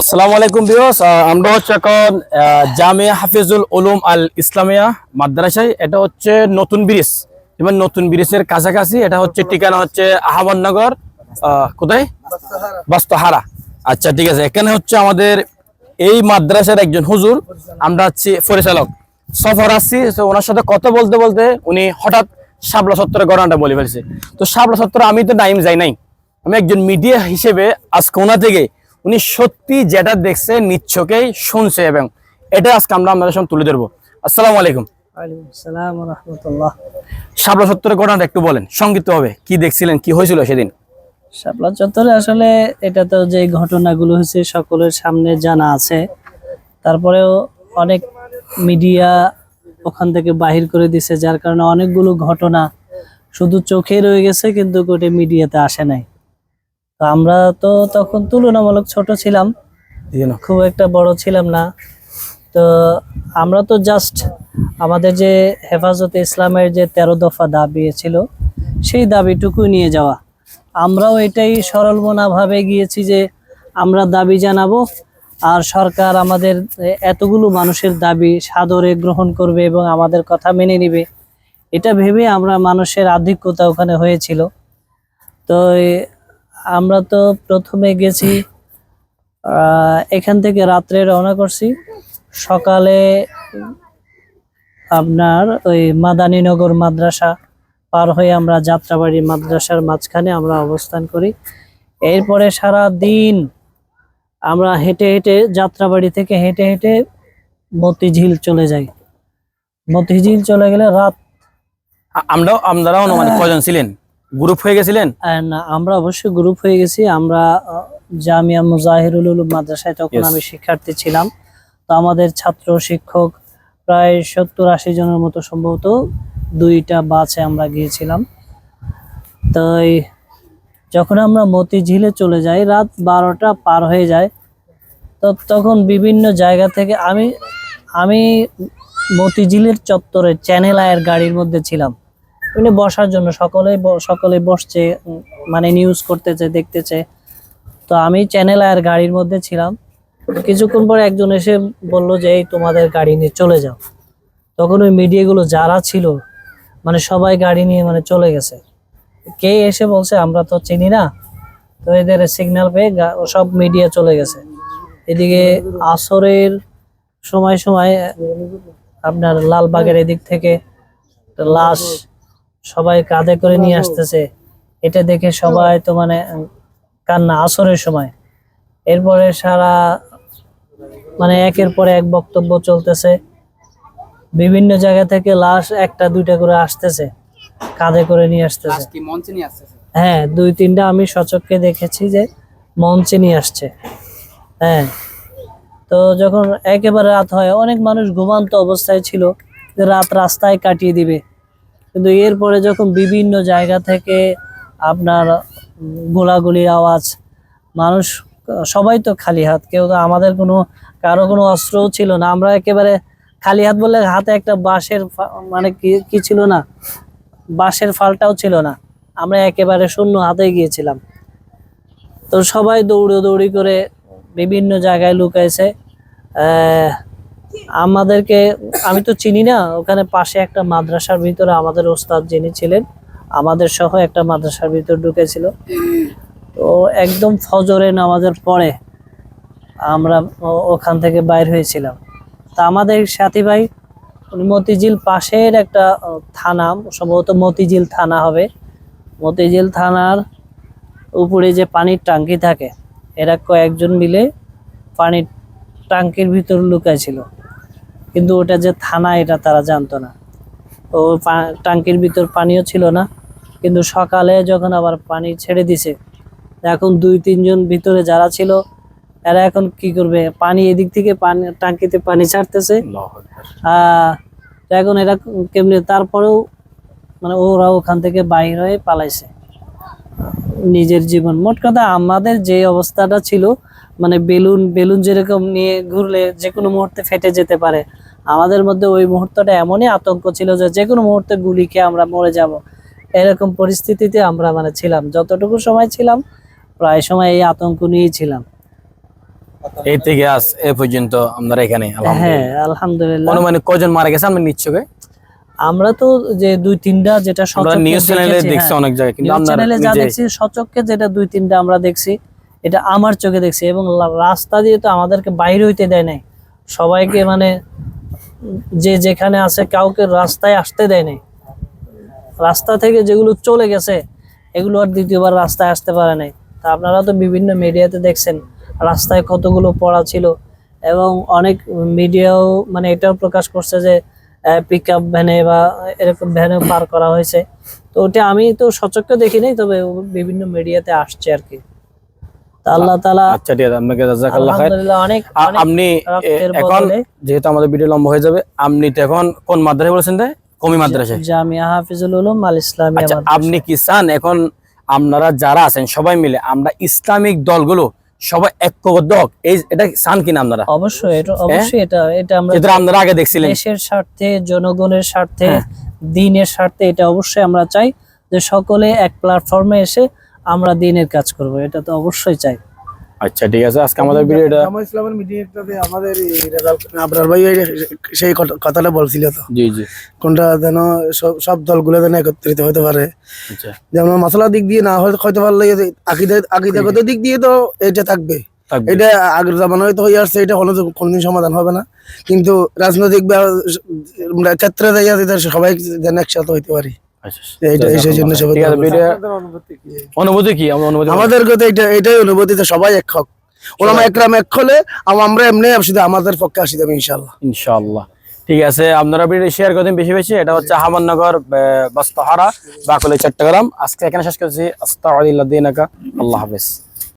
আসসালামু আলাইকুম বিয়স আমরা হচ্ছে এখন জামিয়া হাফিজুল উলুম আল ইসলামিয়া মাদ্রাসায়। এটা হচ্ছে নতুন ব্রিজ। এবং নতুন ব্রিজের কাছাকাছি এটা হচ্ছে ঠিকানা হচ্ছে আহমদনগর কোথায়? বাস্তহারা। আচ্ছা ঠিক আছে। এখানে হচ্ছে আমাদের এই মাদ্রাসার একজন হুজুর। আমরা হচ্ছে পরিচালক। সফর আসছি ওনার সাথে কথা বলতে বলতে উনি হঠাৎ শাপলা সত্তরের ঘটনাটা বলে ফেলছে। তো শাপলা সত্তর আমি তো টাইম যাই নাই। আমি একজন মিডিয়া হিসেবে আজকে ওনা থেকে উনি সত্যি যেটা দেখছে নিচ্ছকেই শুনছে এবং এটা আজকে আমরা আপনাদের সামনে তুলে ধরবো। আসসালামু আলাইকুম। শাপলা সত্তরের ঘটনাটা একটু বলেন সংক্ষিপ্ত হবে কি দেখছিলেন কি হয়েছিল সেদিন? শাপলা চত্বরে আসলে এটা তো যে ঘটনাগুলো হয়েছে সকলের সামনে জানা আছে। তারপরেও অনেক মিডিয়া ওখান থেকে বাহির করে দিছে যার কারণে অনেকগুলো ঘটনা শুধু চোখে রয়ে গেছে কিন্তু কোটে মিডিয়াতে আসে নাই। তো আমরা তো তখন তুলনামূলক ছোট ছিলাম। খুব একটা বড় ছিলাম না। তো আমরা তো জাস্ট আমাদের যে হেফাজতে ইসলামের যে তেরো দফা দাবি ছিল সেই দাবিটুকু নিয়ে যাওয়া। আমরাও এটাই সরল মনাভাবে গিয়েছি যে আমরা দাবি জানাব আর সরকার আমাদের এতগুলো মানুষের দাবি সাদরে গ্রহণ করবে এবং আমাদের কথা মেনে নেবে। এটা ভেবে আমরা মানুষের আধিক্যতা ওখানে হয়েছিল। তো আমরা তো প্রথমে গেছি এখান থেকে রাত্রে রওনা করছি। সকালে আপনার ওই মাদানীনগর মাদ্রাসা পার হয়ে আমরা যাত্রাবাড়ি মাদ্রাসার মাঝখানে আমরা অবস্থান করি। এরপরে সারা দিন আমরা হেঁটে হেঁটে যাত্রাবাড়ি থেকে হেঁটে হেঁটে মতিঝিল চলে যাই। মতিঝিল চলে গেলে রাত আমরাও আমরাও মানে কজন ছিলেন? গ্রুপ হয়ে গেছিলেন? আমরা অবশ্যই গ্রুপ হয়ে গেছি। আমরা জামিয়া মুজাহিরুল উলুম মাদ্রাসায় তখন আমি শিক্ষার্থী ছিলাম। তো আমাদের ছাত্র শিক্ষক প্রায় সত্তর আশি জনের মতো সম্ভবত দুইটা বাসে আমরা গিয়েছিলাম। তো এই যখন আমরা মতিঝিলে চলে যাই রাত বারোটা পার হয়ে যায় তো তখন বিভিন্ন জায়গা থেকে আমি আমি মতিঝিলের চত্বরে চ্যানেল আয়ের গাড়ির মধ্যে ছিলাম। এমনি বসার জন্য সকলে সকলে বসছে মানে নিউজ করতেছে, দেখতেছে। তো আমি চ্যানেল আর গাড়ির মধ্যে ছিলাম। কিছুক্ষণ পর একজন এসে বলল যে, এই তোমাদের গাড়ি নিয়ে চলে যাও। তখন ওই মিডিয়াগুলো যারা ছিল মানে সবাই গাড়ি নিয়ে মানে চলে গেছে। কে এসে বলছে, আমরা তো চিনি না। তো এদের সিগন্যাল পেয়ে সব মিডিয়া চলে গেছে। এদিকে আসরের সময় সময়, আপনার লালবাগের এদিক থেকে, লাশ সবাই কাঁধে করে নিয়ে আসতেছে। এটা দেখে সবাই তো মানে কান্না আসরের সময়। এরপরে সারা মানে একের পরে এক বক্তব্য চলতেছে। বিভিন্ন জায়গা থেকে লাশ একটা দুইটা করে আসতেছে কাঁধে করে নিয়ে আসতেছে? হ্যাঁ দুই তিনটা আমি সচক্ষে দেখেছি যে মঞ্চে নিয়ে আসছে। হ্যাঁ তো যখন একেবারে রাত হয় অনেক মানুষ ঘুমান্ত অবস্থায় ছিল যে রাত রাস্তায় কাটিয়ে দিবে। কিন্তু এরপরে যখন বিভিন্ন জায়গা থেকে আপনার গোলাগুলির আওয়াজ, মানুষ, সবাই তো খালি হাত, কেউ তো আমাদের কোনো, কারও কোনো অস্ত্রও ছিল না। আমরা একেবারে খালি হাত বললে হাতে একটা বাঁশের মানে কি ছিল না? বাঁশের ফালটাও ছিল না। আমরা একেবারে শূন্য হাতে গিয়েছিলাম। তো সবাই দৌড়ি করে বিভিন্ন জায়গায় লুকাইছে। আমাদেরকে, আমি তো চিনি না, ওখানে পাশে একটা মাদ্রাসার ভিতরে আমাদের ওস্তাদ যিনি ছিলেন, আমাদের সহ একটা মাদ্রাসার ভিতর ঢুকেছিল। তো একদম ফজরে নামাজের পরে আমরা ওখান থেকে বাইর হয়েছিলাম। তা আমাদের সাথী ভাই মতিঝিল পাশের একটা থানা, সম্ভবত মতিঝিল থানা হবে। মতিঝিল থানার উপরে যে পানির টাঙ্কি থাকে, এরা কয়েকজন মিলে পানির টাঙ্কির ভিতর লুকাইছিল কিন্তু ওটা যে থানা এটা তারা জানতো না। ও টাঙ্কির ভিতর পানিও ছিল না। কিন্তু সকালে যখন আবার পানি ছেড়ে দিছে এখন দুই তিনজন ভিতরে যারা ছিল এরা এখন কি করবে? পানি এদিক থেকে পানি টাঙ্কিতে পানি ছাড়তেছে। আহ, এখন এরা কেমনি তারপরেও মানে ওরা ওখান থেকে বাইর হয়ে পালাইছে। নিজের জীবন। মোট কথা আমাদের যে অবস্থাটা ছিল মানে বেলুন বেলুন যেরকম নিয়ে ঘুরলে যে কোনো মুহূর্তে ফেটে যেতে পারে। আমাদের মধ্যে ওই মুহূর্তটা এমনই আতঙ্ক ছিল যে যে কোনো মুহূর্তে গুলি খেয়ে আমরা মরে যাব। এরকম পরিস্থিতিতে আমরা মানে ছিলাম। যতটুকু সময় ছিলাম প্রায় সময় এই আতঙ্ক নিয়েই ছিলাম। এই থেকে আজ এ পর্যন্ত আমরা এখানে হ্যাঁ আলহামদুলিল্লাহ। অনুমানিক কজন মারা গেছে? আমরা নিশ্চয় আমরা তো যে দুই তিনটা যেটা নিউজ চ্যানেলে দেখছি হ্যাঁ। অনেক জায়গায় কিন্তু চ্যানেলে যা দেখছি সচক্ষে যেটা দুই তিনটা আমরা দেখছি এটা আমার চোখে দেখছি এবং রাস্তা দিয়ে তো আমাদেরকে বাইরে হইতে দেয় নাই, সবাইকে মানে যে যেখানে আছে কাউকে রাস্তায় আসতে দেয় নাই। রাস্তা থেকে যেগুলো চলে গেছে, এগুলো আর দ্বিতীয়বার রাস্তায় আসতে পারে নাই। তা আপনারা তো বিভিন্ন মিডিয়াতে দেখছেন রাস্তায় কতগুলো পড়া ছিল এবং অনেক মিডিয়াও মানে এটাও প্রকাশ করছে যে পিক আপ ভ্যানে বা এরকম ভ্যানে পার করা হয়েছে। তো ওটা আমি তো সচক্ষে দেখি নাই তবে বিভিন্ন মিডিয়াতে আসছে আর কি। আল্লাহ তালা আচ্ছা ঠিক আছে আপনাকে জাজাকাল্লাহ খায়ের। আলহামদুলিল্লাহ অনেক আপনি এখন যেহেতু আমাদের ভিডিও লম্বা হয়ে যাবে আপনি তো এখন কোন মাদ্রাসায় বলেছেন কমি মাদ্রাসায় জামিয়া হাফিজুল উলুম আল ইসলামিয়া আচ্ছা আপনি কি চান এখন আপনারা যারা আছেন সবাই মিলে আমরা ইসলামিক দলগুলো সবাই ঐক্যবদ্ধ হোক এই এটা চান কিনা আপনারা? অবশ্যই এটা অবশ্যই এটা এটা আমরা যেটা আপনারা আগে দেখছিলেন। দেশের স্বার্থে জনগণের স্বার্থে হ্যাঁ। দিনের স্বার্থে এটা অবশ্যই আমরা চাই যে সকলে এক প্ল্যাটফর্মে এসে আমরা দিনের কাজ করব এটা তো অবশ্যই চাই। আচ্ছা ঠিক আছে আজকে আমাদের ভিডিওটা জামাত ইসলামের মিটিংটাতে আমাদের এই রেজাল্ট আবরার ভাই সেই কথা- কথাটা বলছিল তো। জি জি। কোনটা যেন সব সব দলগুলো যেন একত্রিত হতে পারে। আচ্ছা। যেমন মশলার দিক দিয়ে না হয়- হইতে পারলে আকিদা আকিদাগত দিক দিয়ে তো এটা থাকবে। থাকবে। এটা আগের জামানায় তো হয়ে আসছে এটা কোনো কোনোদিন সমাধান হবে না। কিন্তু রাজনৈতিক ক্ষেত্রে সবাই যেন একসাথে হইতে পারি। আচ্ছা। অনুভূতি কি? আমাদের কথা এটা এটাই অনুভূতি সবাই এক হক। ওলামা একরাম এক হলে আমরা এমনি শুধু আমাদের পক্ষে আসি ইনশাল্লাহ ইনশাআল্লাহ। ঠিক আছে আপনারা ভিডিও শেয়ার করতেন বেশি বেশি। এটা হচ্ছে বাস্তহারা বাকলে চট্টগ্রাম। আজকে এখানে শেষ করছি। আল্লাহ হাফেজ।